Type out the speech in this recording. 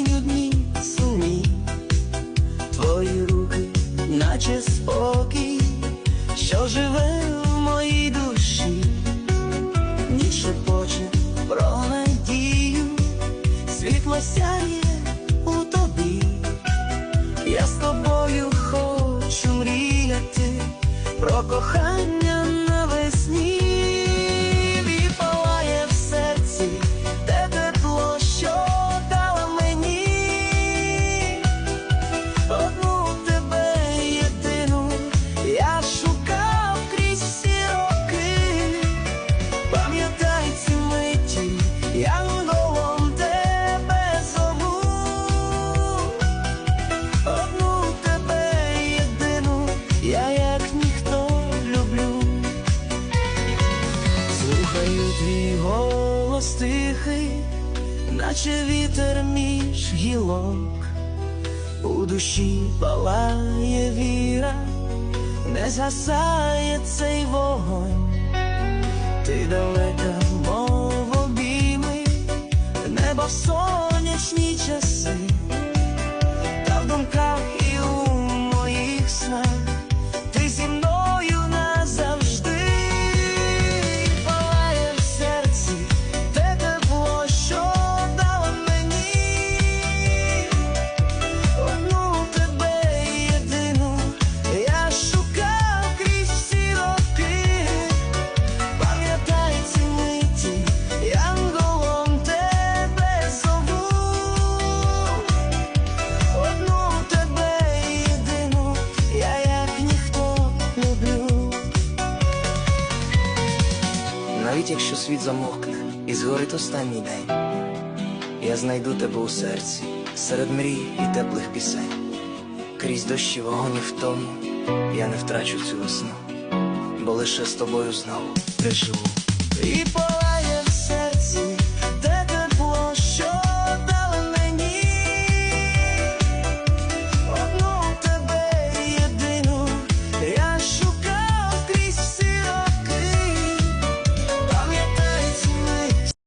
Сумні людні, сумні, твої руки, наче спокій, що живе в моїй душі, ніч шепоче про надію, світло сяє у тобі, я з тобою хочу мріяти про кохання. Твій голос тихий, наче вітер між гілок, у душі палає віра, не згасає цей вогонь. Ти далека, мов обійми, небо в сонячні часи, Навіть якщо світ замовкне і згорить останній день, я знайду тебе у серці, серед мрій і теплих пісень. Крізь дощі вогонь і втому я не втрачу цю весну, бо лише з тобою знову приживу.